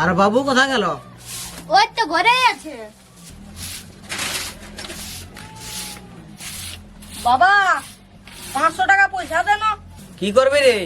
আর বাবু কোথা গেল? ওই তো ঘরেই আছে। বাবা পাঁচশো টাকা পয়সা দেন কি করবি রে?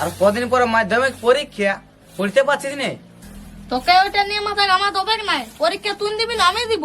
আর কদিন পরে মাধ্যমিক পরীক্ষা পড়তে পারছিস নে? তোকে ওইটা নিয়ে মাথা গামা দেবে নাই পরীক্ষা তুই দিবি না আমি দিব।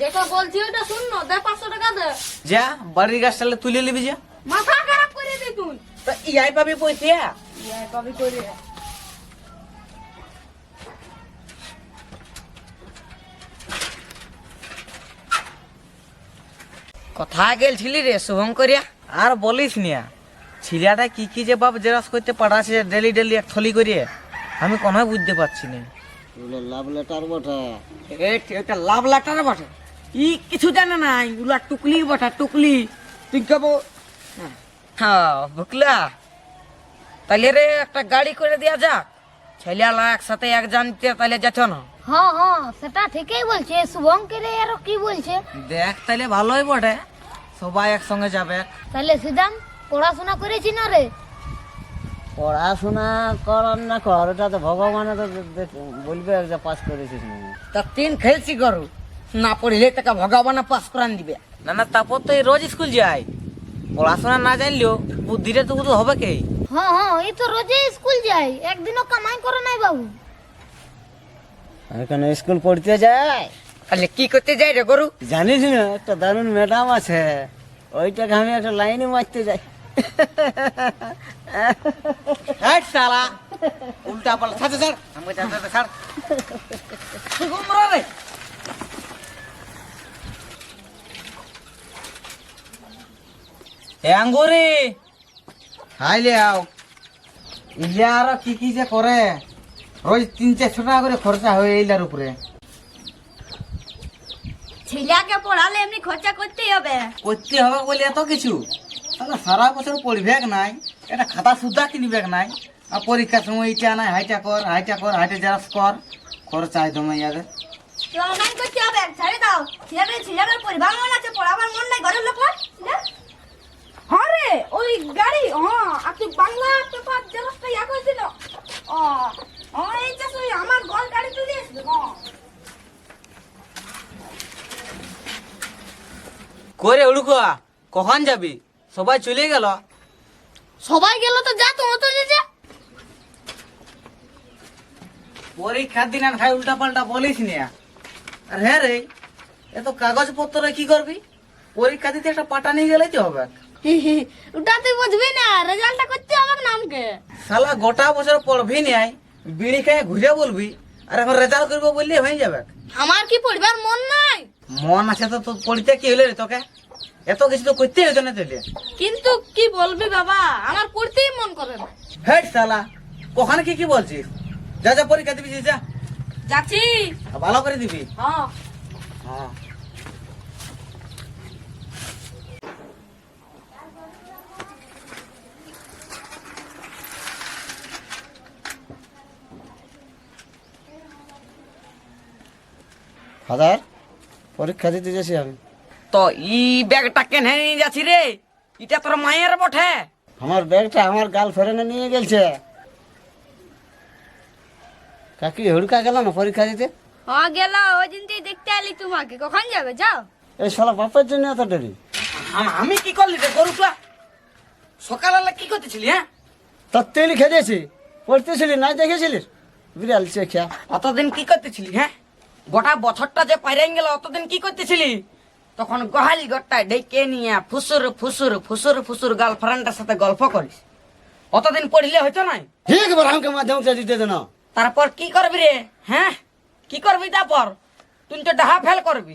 যেটা বলছি ওইটা শুন না দে পাঁচশো টাকা দে। যা বাড়ির গাছ তাহলে তুলে নিবি যা। মাথা খারাপ করে দি তুই। তা ইয়াই পাবি পয়সা? কবি করে কোথায় গেলছিলি রে শুভঙ্করিয়া আর বলিস নিয়া ছিলাটা কি কি যে বাপ জেরাস করতে পাঠাচ্ছে ডেলি ডেলি এক থলি করিয়ে আমি কোনো বুঝতে পারছি না। লাভ লেটার বটে। এটা লাভ লাটার বটে। ই কিছু জানে নাই উলা টুকলি বটে টুকলি। তুই কেবো হ্যাঁ। বুকলা। তাহলে রে একটা গাড়ি করে দেওয়া যাক। ছেলেলা একসাথে এক জানতে তাহলে যেত না। হ্যাঁ হ্যাঁ সেটা ঠিকই বলছে। শুভঙ্করে আরও কি বলছে? দেখ তাহলে ভালোই বটে। সবাই একসঙ্গে যাবে। তাহলে সিদ্ধান পড়াশোনা করেছি না রে? পড়াশোনা কর না কর ওটা তো ভগবানে তো বলবে যে পাস করেছিস না। তা তিন খেলছি করু না পড়লে তাকে ভগবান পাস করান দিবে। না না তারপর তো এই রোজ স্কুল যায়। পড়াশোনা না জানলেও বুদ্ধিটা তো তো হবে কে? হ্যাঁ হ্যাঁ এই তো রোজে স্কুল যাই। একদিনও কামাই করে নাই বাবু। এখানে স্কুল পড়তে যায়? তাহলে কি করতে যাই রে গরু? জানিস না একটা দারুণ ম্যাডাম আছে। ওইটাকে আমি একটা লাইনে মারতে যাই। সালা উল্টা পাল্টা। ছাড় ছাড় আমাকে ছাড় ছাড় ছাড়। তুই ঘুম রে রে। এ আঙ্গুরি হাইলে আও। ইয়া আর কি কি যে করে? রোজ তিন চারশো টাকা করে খরচা হয় এইলার উপরে। ছেলেকে পড়ালে এমনি খরচা করতেই হবে। করতে হবে বলে এত কিছু। তাহলে সারা বছর পড়বে নাই? এটা খাতা সুদ্ধা কিনবে নাই? আর পরীক্ষার সময় এইটা নাই হাইটা কর হাইটা কর হাইটা জেরাস কর খরচা একদম ইয়াদের অনলাইন করতে হবে ছেড়ে দাও। ছেলে ছেলের পরিবার মন আছে পড়াবার মন নাই ঘরের লোক হ্যাঁ রে ওই গাড়ি হ্যাঁ আর তুই বাংলা পেপার জেরক্সটা ইয়া করেছিল ও এই যে তুই আমার গল গাড়ি তুই হ্যাঁ করে উড়ুকা কখন যাবি? সবাই চলে গেল? সবাই গেল তো যা তোমার তো যে পরীক্ষার দিন আর খাই উল্টা পাল্টা বলিস নি। আর হ্যাঁ রে এত কাগজ পত্র কি করবি? পরীক্ষা দিতে একটা পাটা নিয়ে গেলেই তো হবে। ওটা তুই বুঝবি না রেজাল্টটা করতে হবে না আমাকে শালা গোটা বছর পড়বি নাই বিড়ি খেয়ে ঘুরে বলবি আর এখন রেজাল্ট করব বললে হয়ে যাবে আমার কি পড়বার মন নাই মন আছে তো পড়িতে কি হলো রে তোকে এত কিছু তো করতে হতো না তাহলে কিন্তু কি বলবি বাবা আমার পড়তেই মন করে না হেট শালা কখন কি কি বলছিস যা যা পরীক্ষা দিবি যা যাচ্ছি ভালো করে দিবি হ্যাঁ হ্যাঁ ফাদার পরীক্ষা দিতে যাচ্ছি আমি। তো ই ব্যাগটা কেন নিয়ে যাচ্ছি রে? এটা তোর মায়ের বটে। আমার ব্যাগটা আমার গার্লফ্রেন্ডে নিয়ে গেছে কাকি হুড়কা গেল না পরীক্ষা দিতে? হ্যাঁ গেল ওই দিনটাই দেখতে আলি তোমাকে। কখন যাবে? যাও। এই শালা বাপের জন্য এত দেরি? আমি কি করলি রে গরুটা সকালবেলা কি করতেছিলি হ্যাঁ? তোর তেল খেয়েছি পড়তেছিলি না দেখেছিলিস? বিড়াল খেয়া। অতদিন কি করতেছিলি হ্যাঁ? গোটা বছরটা যে পাইরেন গেল অতদিন কি করতেছিলি? তখন গহাল গট্টায় ডেকে নিয়ে ফুসুর ফুসুর ফুসুর ফুসুর গার্লফ্রেন্ডের সাথে গল্প করিস। অতদিন পড়লে হইতো নাই? ঠিক আমাকে মাধ্যমিকটা দিতে দেন তারপর কি করবি রে? হ্যাঁ? কি করবি তারপর? তুই তো ডাহা ফেল করবি।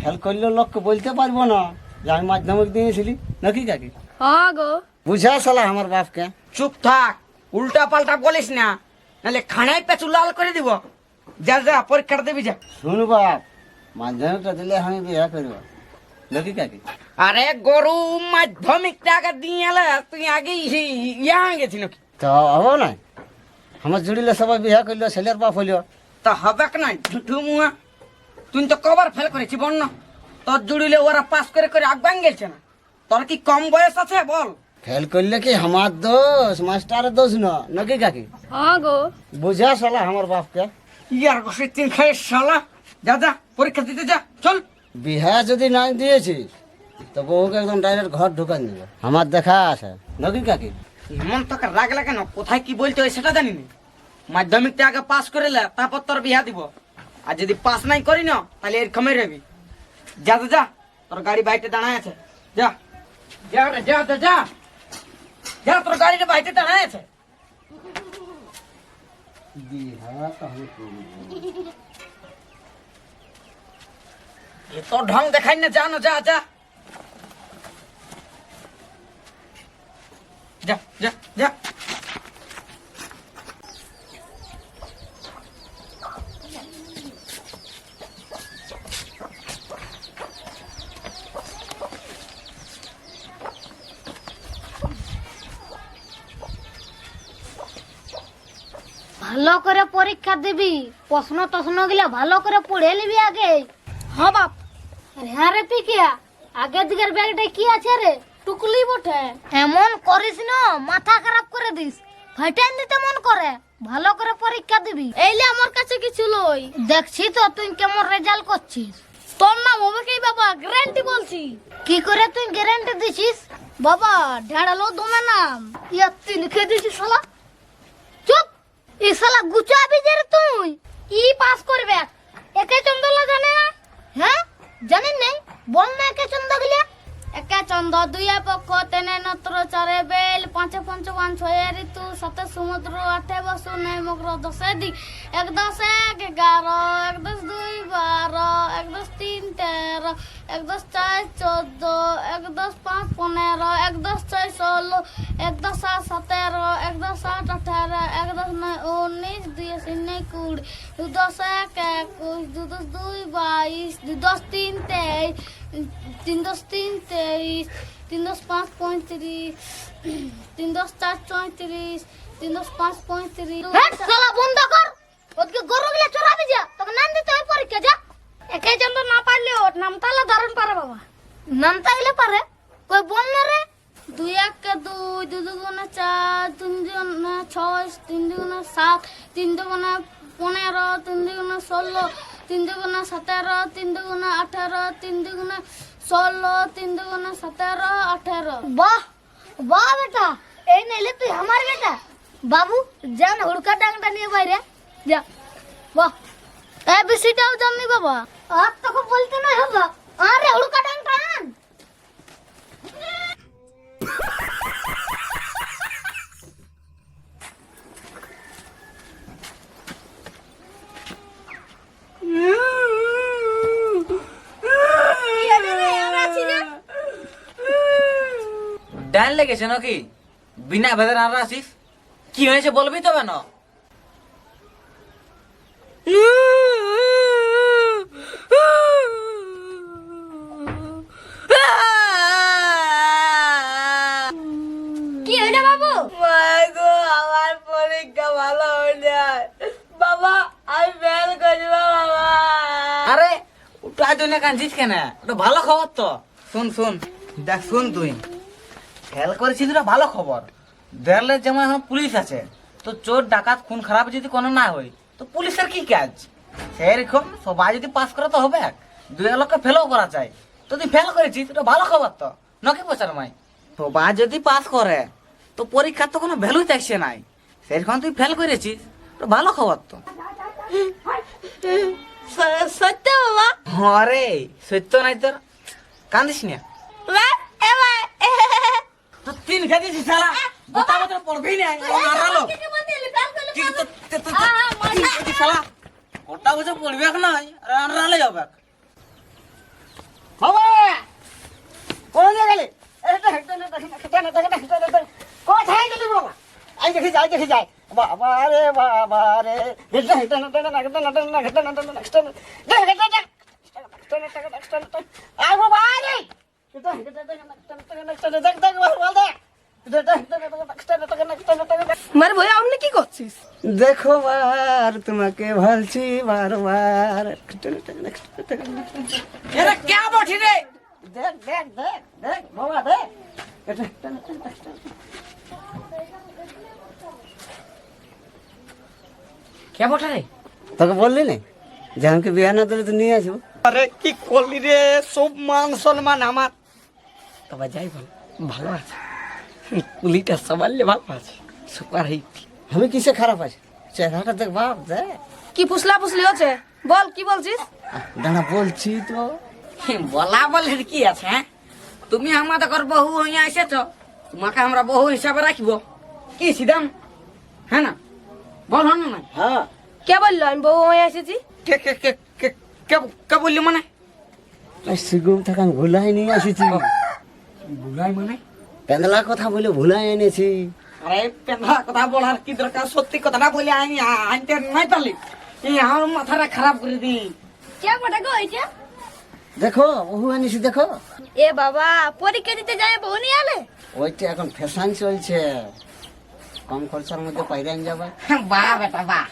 ফেল করলে লোককে বলতে পারব না যে আমি মাধ্যমিক দিয়েছিলি। নাকি কাকি? হ্যাঁ গো। বুঝা শালা আমার বাপকে। চুপ থাক উল্টা পাল্টা বলিস না নাহলে খানায় পেঁচু লাল করে দিব। যা যা পরীক্ষাটা দেবি যা। শুন বাপ মাধ্যমিকটা দিলে আমি বিয়ে করব। নাকি কাকি। আরে গরু মাধ্যমিকটা আগে দিয়ে এলে তুই আগে ইয়া গেছি নাকি? তো হব না। আমার জুড়িলে সবাই বিয়ে করল ছেলের বাপ হইল। তা হবে না ঝুঠু মুয়া। তুই তো কবার ফেল করেছি বন্য তোর জুড়িলে ওরা পাস করে করে আগবান গেছে না। তোর কি কম বয়স আছে বল। ফেল করলে কি আমার দোষ মাস্টারের দোষ ন? নাকি কাকি? হ্যাঁ গো। বুঝা শালা আমার বাপকে। ইয়ার কষে তিন খাই শালা। যা যা পরীক্ষা দিতে যা চল। বিহা যদি নাই দিয়েছি তো বউকে একদম ডাইরেক্ট ঘর ঢুকান দিবে আমার দেখা আছে। নাকি কাকি? এমন তোকে রাগলে কেন কোথায় কি বলতে হয় সেটা জানি না। মাধ্যমিকটা আগে পাস করে লে তারপর তোর বিয়া দিব। আর যদি পাস নাই করি না তাহলে এরকমই রবি যা তো যা তোর গাড়ি বাইতে দাঁড়ায় আছে। যা। যা যা যা। যা তোর গাড়িটা বাইতে দাঁড়ায় আছে। এ তোর ঢং দেখাই না যা না যা যা। যা যা যা ভালো করে পরীক্ষা দিবি প্রশ্ন টশ্নগুলা ভালো করে পড়ে নিবি আগে। হ্যাঁ বাপ। হ্যাঁ রে পিকিয়া আগের দিকের ব্যাগটা কি আছে রে? টুকলি বটে। এমন করিস না মাথা খারাপ করে দিস। ফাইটাইন দিতে মন করে ভালো করে পরীক্ষা দিবি। এইলে আমার কাছে কিছু লই। দেখছি তো তুই কেমন রেজাল্ট করছিস। তোর নাম হবে কি বাবা গ্যারান্টি বলছি। কি করে তুই গ্যারান্টি দিছিস? বাবা ঢেড়ালো দমে নাম। ইয়া তিন খেয়ে দিয়েছি শালা। শালা গুচাবি যে তুই। ই পাস করবে? একে চন্দলা জানে না? হ্যাঁ? জানেন নাই? বল না একে চন্দ গিলা। একে চন্দ দুইয়া পক্ষ, তেনে নত্র চারে বেল, পাঁচে পঞ্চবান ছয়ে ঋতু সাথে সমুদ্র, আঠে বসু নেই মগ্র দশে দিক। এক দশ এক এগারো, এক দশ দুই এক দশ চার চোদ্দ, এক পাঁচ পনেরো, এক ছয় ষোলো, এক সাত সতেরো, এক আট আঠারো, এক নয় উনিশ, দুই শূন্য কুড়ি, দু এক একুশ, দু দুই বাইশ, দু তিন তেইশ, তিন দশ তিন তেইশ, তিন দশ পাঁচ পঁয়ত্রিশ, তিন দশ চার চৌত্রিশ, তিন দশ পাঁচ পঁয়ত্রিশ। হ্যাঁ বন্ধ কর। ওদিকে গরু গিলা চড়াবি যা, তোকে নাম দিতে হয় পরীক্ষা, যা। একে চন্দ্র না পারলে ওর নাম তাহলে ধারণ পারে বাবা। নাম তাইলে পারে? কই বল না রে। দুই একে দুই দুই দুগুণে চার তিন দুগুণে ছয় তিন দুগুণে সাত তিন দুগুণে পনেরো তিন দুগুণে ষোলো তিন দুগুণে সতেরো তিন দুগুণে আঠেরো তিন দুগুণে ষোলো তিন দুগুণে সতেরো আঠেরো। বাহ বাহ বেটা। এই নাইলে তুই আমার বেটা। বাবু যা না হুড়কা ডাংটা নিয়ে বাইরে। যা। বাহ। এবিসিটাও জানি বাবা। আর তোকে বলতে না হবে আরে হুড়কা ডাংটা আন ডান লেগেছে নাকি? বিনা ভেদের আর আসিস কি হয়েছে বলবি তো না কি হইল বাবু গো আমার পরীক্ষা ভালো হয়ে বাবা আমি ফেল করব বাবা আরে জন্য কাঁদছিস কেন? ওটা ভালো খবর তো। শুন শুন। দেখ শুন তুই। ফেল করেছিস ওটা ভালো খবর? দেখলে যেমন এখন পুলিশ আছে। তো চোর ডাকাত খুন খারাপ যদি কোনো না হয় তো পুলিশের কি কাজ? সেরকম সবাই যদি পাস করে তো হবে দুই এক লোককে ফেলও করা চাই তো তুই ফেল করেছিস ওটা ভালো খবর তো। নকি পচার মাই সবাই যদি পাস করে তো পরীক্ষার তো কোনো ভ্যালু থাকছে নাই। সেরকম তুই ফেল করেছিস ভালো খবর তো। সত্য বাবা আরে সত্য নাই তোর কান্দিস না তো তিন খেয়েছিস শালা গোটা বছর পড়বি না মারালো শালা গোটা বছর পড়বে নয় রানরালে যাবে বাবা কোন গেলে কোথায় গেলি বাবা আই দেখি যাই দেখি যাই বাবা রে বাবা রে হেটা হেটা না না না না না না হেটা না না না না দেখ দেখ দেখ আই বাবা রে দেখ দেখ দেখ দেখ দেখ বল দেখ মার ভাই আপনি কি করছিস দেখো বার তোমাকে ভালছি বারবার এরা কে বঠি রে দেখ দেখ দেখ দেখ বাবা দেখ কে বটে রে তোকে বললি না যে আমাকে বিয়ে না দিলে তো নিয়ে আসব। আরে কি করলি রে সব মান সম্মান আমার। তবে যাই বল ভালো আছে। কুলিটা সবার ভালো আছে সুপার হিট। আমি কিসে খারাপ আছে? চেহারাটা দেখ বাপ দেখ। কি ফুসলা ফুসলি হচ্ছে? বল কি বলছিস? দাঁড়া বলছি তো। বলা বলের কি আছে হ্যাঁ? তুমি আমাদের বহু হইয়া এসেছ তোমাকে আমরা বহু হিসাবে রাখব। কি সিদাম হ্যাঁ না? বল হন না হ্যাঁ। কে বলল? আমি বউ হয়ে এসেছি। কে কে কে কে কে কে বললি মানে? সিগুম থেকে ভুলাই নিয়ে আসিছি বুলাই মানে? পেন্দলা কথা বলে ভুলাই এনেছি। আরে পেন্ধা কথা বলার কি দরকার? সত্যি কথাটা বলে আমি আনতে নাই পারলি। এই আমার মাথাটা খারাপ করে দি। কে বটে গো এটা দেখো বহু এনেছি দেখো। এ বাবা পরীক্ষা দিতে যায় বউ নিয়ে আলে ওইটা এখন ফ্যাশন চলছে। কম খরচার মধ্যে পাইরান যাবে? বাহ বেটা বাহ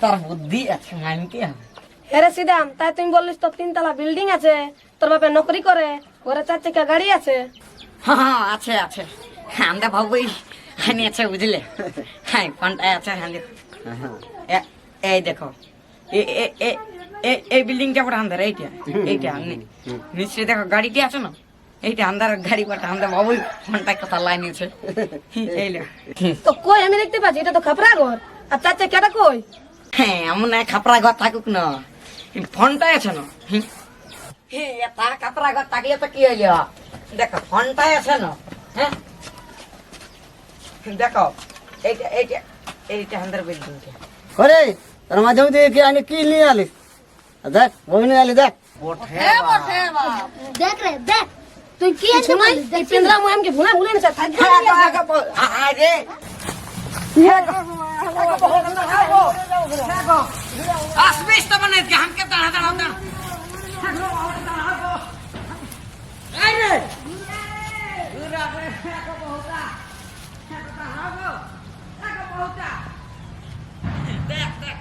তোর বুদ্ধি আছে মানতে হবে। আরে সিদাম তাই তুমি বললিস তো তিনতলা বিল্ডিং আছে তোর বাপে নকরি করে ওরা চার চাকা গাড়ি আছে। হ্যাঁ হ্যাঁ, আছে আছে। আমরা ভাবই হানি আছে বুঝলে? হ্যাঁ কোনটায় আছে হ্যাঁ এ- এই দেখো এ- এ- এ- এ- এই বিল্ডিংটা বড় আন্ধার এইটা এইটা নিশ্চয়ই দেখো গাড়িটি আছে না? এইটা আন্ধার গাড়ি বটা আমরা ভাবই ঘন্টায় কথা লাইন আছে এই লে। তো কই আমি দেখতে পাচ্ছি এটা তো খাপরা ঘর আর চার চাকাটা কই? হ্যাঁ এমন এক খাপড়া ঘর থাকুক না। এই ফোনটাই আছে না। হে, এটা ঘর থাকলে তো কি হইল? দেখো ফোনটাই আছে না? হ্যাঁ? দেখো এইটা এইটা এইটা আন্ধার বিল্ডিংটা করে তোর মাঝে মধ্যে কি আনি কি নিয়ে আলি? দেখ বউ নিয়ে আলি দেখ। দেখ রে দেখ। তুই কি আছে বলিস? এই পেন্দ্রা মুই আমাকে ভুলে ভুলে না? থাকবে আরে আসবিস তো মানে কি দাঁড়া দাঁড়া দাঁড়া। আরে দেখ দেখ।